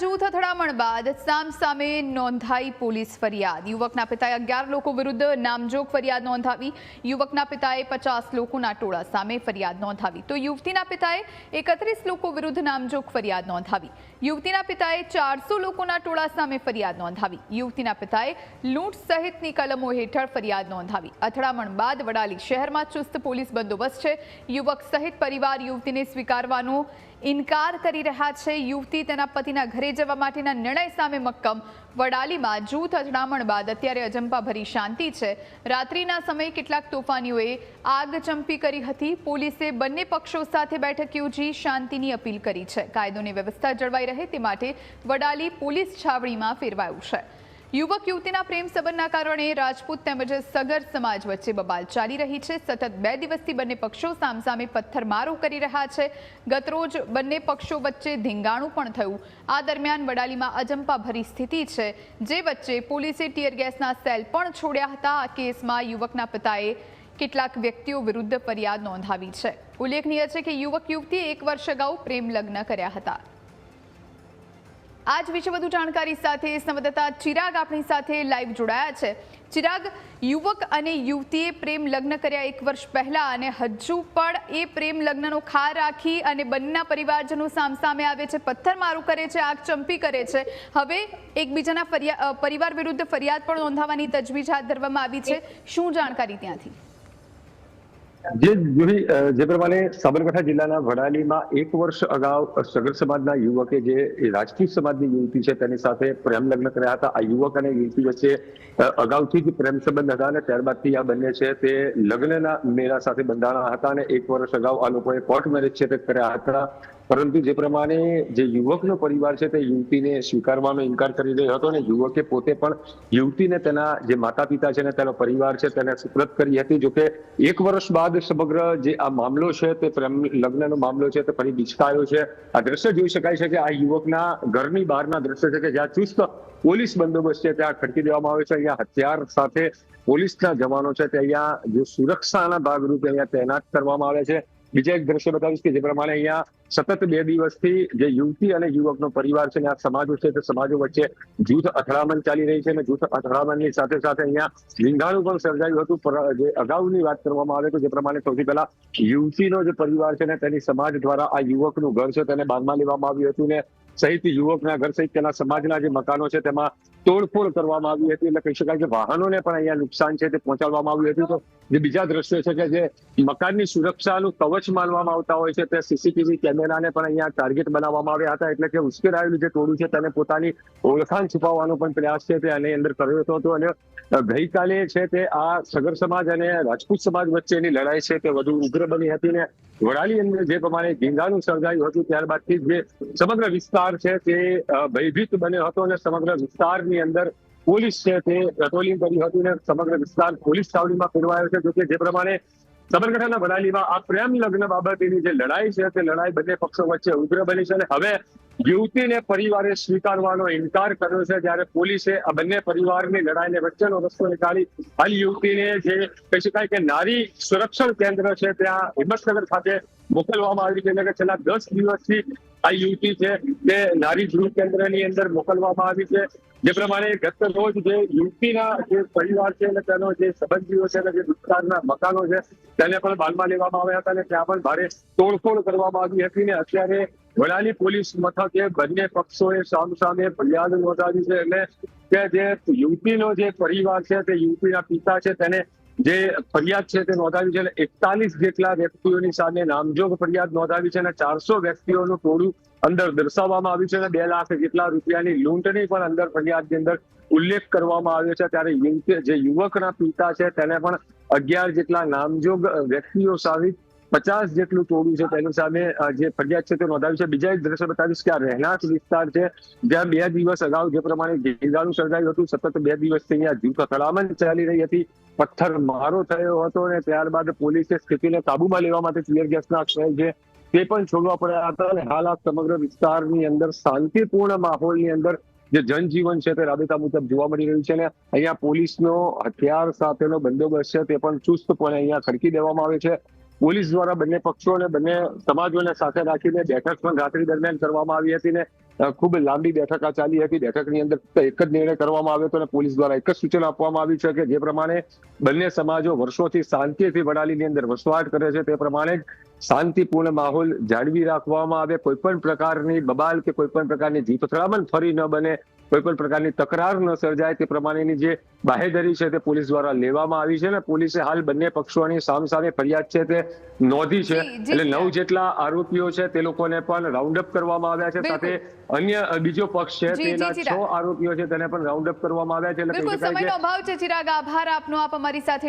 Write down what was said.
જૂથ અથડામણ બાદ સામસામે નોંધાઈ પોલીસ ફરિયાદ. યુવકના પિતાએ અગિયાર લોકો વિરુદ્ધ નામજોગ ફરિયાદ નોંધાવી. યુવકના પિતાએ પચાસ લોકોના ટોળા સામે ફરિયાદ નોંધાવી. તો યુવતીના પિતાએ એકત્રીસ લોકો વિરુદ્ધ નામજોગ ફરિયાદ નોંધાવી. યુવતીના પિતાએ ચારસો લોકોના ટોળા સામે ફરિયાદ નોંધાવી. યુવતીના પિતાએ લૂંટ સહિતની કલમો હેઠળ ફરિયાદ નોંધાવી. અથડામણ બાદ વડાલી શહેરમાં ચુસ્ત પોલીસ બંદોબસ્ત છે. યુવક સહિત પરિવાર યુવતીને સ્વીકારવાનો ઇનકાર કરી રહ્યા છે. યુવતી તેના પતિના ઘરે જવા માટેના નિર્ણય સામે મક્કમ. વડાલીમાં જૂથ અથડામણ બાદ અત્યારે અજંપાભરી શાંતિ છે. રાત્રિના સમયે કેટલાક તોફાનીઓએ આગ ચંપી કરી હતી. પોલીસે બંને પક્ષો સાથે બેઠક યોજી શાંતિની અપીલ કરી છે. કાયદોની વ્યવસ્થા જળવાઈ રહે તે માટે વડાલી પોલીસ છાવણીમાં ફેરવાયું છે. યુવક યુવતીના પ્રેમ સંબંધના કારણે રાજપૂત તેમજ સગર સમાજ વચ્ચે બબાલ ચાલી રહી છે. સતત બે દિવસથી બંને પક્ષો સામસામે પથ્થરમારો કરી રહ્યા છે. ગતરોજ બંને પક્ષો વચ્ચે ધીંગાણું પણ થયું. આ દરમિયાન વડાલીમાં અજંપાભરી સ્થિતિ છે. જે વચ્ચે પોલીસે ટીયર ગેસના સેલ પણ છોડ્યા હતા. આ કેસમાં યુવકના પિતાએ કેટલાક વ્યક્તિઓ વિરુદ્ધ ફરિયાદ નોંધાવી છે. ઉલ્લેખનીય છે કે યુવક યુવતીએ એક વર્ષ અગાઉ પ્રેમ લગ્ન કર્યા હતા. આજ વિશે વધુ જાણકારી સાથે સંવાદદાતા ચિરાગ આપણી સાથે લાઈવ જોડાયા છે. ચિરાગ યુવક અને યુવતીએ પ્રેમ લગ્ન કર્યા એક વર્ષ પહેલા અને હજુ પણ એ પ્રેમ લગ્નનો ખાર રાખી અને બંનેના પરિવારજનો સામસામે આવે છે પથ્થરમારું કરે છે આગ ચંપી કરે છે. હવે એકબીજાના ફરિયા પરિવાર વિરુદ્ધ ફરિયાદ પણ નોંધાવવાની તજવીજ હાથ ધરવામાં આવી છે. શું જાણકારી ત્યાંથી? જે પ્રમાણે સાબરકાંઠા જિલ્લાના વડાલીમાં એક વર્ષ અગાઉ સગર સમાજના યુવકે જે રાજપૂત સમાજની યુવતી છે તેની સાથે પ્રેમ લગ્ન કર્યા હતા. આ યુવક અને યુવતી વચ્ચે અગાઉથી જ પ્રેમ સંબંધ હતા અને ત્યારબાદથી આ બંને છે તે લગ્નના મેળા સાથે બંધાણા હતા અને એક વર્ષ અગાઉ આ લોકોએ કોર્ટ મેરેજ છે તે કર્યા હતા. પરંતુ જે પ્રમાણે જે યુવકનો પરિવાર છે તે યુવતીને સ્વીકારવાનો ઇનકાર કરી રહ્યો હતો અને યુવકે પોતે પણ યુવતીને તેના જે માતા પિતા છે ને તેનો પરિવાર છે તેને સુપ્રત કરી હતી. જોકે એક વર્ષ બાદ સમગ્ર જે આ મામલો છે તે પ્રેમ લગ્નનો મામલો છે તે ફરી બિચકાયો છે. આ દ્રશ્ય જોઈ શકાય છે કે આ યુવકના ઘરની બહારના દ્રશ્ય છે કે જ્યાં ચુસ્ત પોલીસ બંદોબસ્ત છે ત્યાં ખડકી દેવામાં આવે છે. અહીંયા હથિયાર સાથે પોલીસના જવાનો છે તે અહીંયા જે સુરક્ષાના ભાગરૂપે અહીંયા તૈનાત કરવામાં આવે છે. બીજા એક દ્રશ્ય બતાવીશ કે જે પ્રમાણે અહીંયા સતત બે દિવસથી જે યુવતી અને યુવકનો પરિવાર છે આ સમાજો છે તે સમાજો વચ્ચે જૂથ અથડામણ ચાલી રહી છે અને જૂથ અથડામણની સાથે સાથે અહીંયા લીંધાણું પણ સર્જાયું હતું. જે અગાઉની વાત કરવામાં આવે તો જે પ્રમાણે સૌથી પહેલા યુવતીનો જે પરિવાર છે ને તેની સમાજ દ્વારા આ યુવકનું ઘર છે તેને બાંધમાં લેવામાં આવ્યું હતું ને સહિત યુવકના ઘર સહિત તેના સમાજના જે મકાનો છે તેમાં તોડફોડ કરવામાં આવી હતી એટલે કહી શકાય કે વાહનોને પણ અહીંયા નુકસાન છે તે પહોંચાડવામાં આવ્યું હતું. તો જે બીજા દ્રશ્યો છે કે જે મકાનની સુરક્ષાનું કવચ માનવામાં આવતા હોય છે તે સીસીટીવી કેમેરાને પણ અહીંયા ટાર્ગેટ બનાવવામાં આવ્યા હતા. એટલે કે ઉશ્કેરાયેલું જે ટોળું છે તેને પોતાની ઓળખાણ છુપાવવાનો પણ પ્રયાસ છે તે આની અંદર કર્યો હતો અને ગઈકાલે છે તે આ સગર સમાજ અને રાજપૂત સમાજ વચ્ચેની લડાઈ છે તે વધુ ઉગ્ર બની હતી ને વડાલી અંદર જે પ્રમાણે ધીંગાનું સર્જાયું હતું ત્યારબાદથી જે સમગ્ર વિસ્તાર છે તે ભયભીત બન્યો હતો અને સમગ્ર વિસ્તારની અંદર પોલીસ છે તે પેટ્રોલિંગ કરી હતી અને સમગ્ર વિસ્તાર પોલીસ છાવણીમાં ફેરવાયો છે, જોકે જે પ્રમાણે સાબરકાંઠાના વડાલીમાં આ પ્રેમ લગ્ન બાબતેની જે લડાઈ છે, તે લડાઈ બંને પક્ષો વચ્ચે ઉગ્ર બની છે અને હવે યુવતીને પરિવારે સ્વીકારવાનો ઇનકાર કર્યો છે, જ્યારે પોલીસે આ બંને પરિવારની લડાઈને વચ્ચેનો રસ્તો નીકાળી હાલ યુવતીને જે કહી શકાય કે નારી સુરક્ષણ કેન્દ્ર છે, ત્યાં હિંમતનગર ખાતે મોકલવામાં આવી છે એટલે કે છેલ્લા દસ દિવસથી આ યુવતી છે તે નારી ગૃહ કેન્દ્રની અંદર મોકલવામાં આવી છે. જે પ્રમાણે ગત રોજ જે યુવતીના જે પરિવાર છે અને તેનો જે સંબંધીઓ છે અને જે વિસ્તારના મકાનો છે, તેને પણ બાલમાં લેવામાં આવ્યા હતા અને ત્યાં પણ ભારે તોડફોડ કરવામાં આવી હતી ને અત્યારે વડાલી પોલીસ મથકે બંને પક્ષોએ સામસામે ફરિયાદ નોંધાવી છે અને કે જે યુવતીનો જે પરિવાર છે તે યુવતીના પિતા છે તેને જે ફરિયાદ છે તે નોંધાવી છે અને એકતાલીસ જેટલા વ્યક્તિઓની સામે નામજોગ ફરિયાદ નોંધાવી છે અને ચારસો વ્યક્તિઓનું ટોળું અંદર દર્શાવવામાં આવ્યું છે અને બે લાખ જેટલા રૂપિયાની લૂંટની પણ અંદર ફરિયાદની અંદર ઉલ્લેખ કરવામાં આવ્યો છે. ત્યારે જે યુવકના પિતા છે તેને પણ અગિયાર જેટલા નામજોગ વ્યક્તિઓ સામે પચાસ જેટલું ટોળું છે તેની સામે જે ફરિયાદ છે તે નોંધાવી છે. બીજા એક દ્રશ્ય બતાવીશ કે આ રહેણાંક વિસ્તાર છે, જ્યાં બે દિવસ અગાઉ જે પ્રમાણે ગીગાનું સર્જાયું હતું, સતત બે દિવસથી અહીંયા જૂથ અથડામણ ચાલી રહી હતી. પથ્થર મારો થયો હતો અને ત્યારબાદ પોલીસે સ્થિતિને કાબુમાં લેવા માટે ટીયર ગેસના શેલ છે, તે પણ છોડવા પડ્યા હતા અને હાલ આ સમગ્ર વિસ્તારની અંદર શાંતિપૂર્ણ માહોલની અંદર જે જનજીવન છે તે રાબેતા મુજબ જોવા મળી રહ્યું છે અને અહીંયા પોલીસનો હથિયાર સાથેનો બંદોબસ્ત છે તે પણ ચુસ્તપણે અહીંયા ખડકી દેવામાં આવે છે. પોલીસ દ્વારા બંને પક્ષો અને બંને સમાજોને સાથે રાખીને બેઠક પણ રાત્રિ દરમિયાન કરવામાં આવી હતી ને ખૂબ લાંબી બેઠક આ ચાલી હતી. બેઠકની અંદર એક જ નિર્ણય કરવામાં આવ્યો હતો અને પોલીસ દ્વારા એક જ સૂચન આપવામાં આવ્યું છે કે જે પ્રમાણે બંને સમાજો વર્ષોથી શાંતિથી વડાલીની અંદર વસવાટ કરે છે, તે પ્રમાણે જ શાંતિપૂર્ણ માહોલ જાળવી રાખવામાં આવે. કોઈ પણ પ્રકારની બબાલ કે કોઈ પણ પ્રકારની જીતથડામણ ફરી ન બને કોઈ પણ પ્રકારની તકરાર ન સર્જાય તે પ્રમાણેની જે બાહેધરી છે તે પોલીસ દ્વારા લેવામાં આવી છે અને પોલીસે હાલ બંને પક્ષોની સામસામે ફરિયાદ છે તે નોંધી છે. એટલે નવ જેટલા આરોપીઓ છે તે લોકોને પણ રાઉન્ડ અપ કરવામાં આવ્યા છે. સાથે અન્ય બીજો પક્ષ છે તેના છ આરોપીઓ છે તેને પણ રાઉન્ડ અપ કરવામાં આવ્યા છે. એટલે કહી બિલકુલ શકાય કે સમયનો અભાવ છે ચિરાગ. આભાર આપનો આપ અમારી સાથે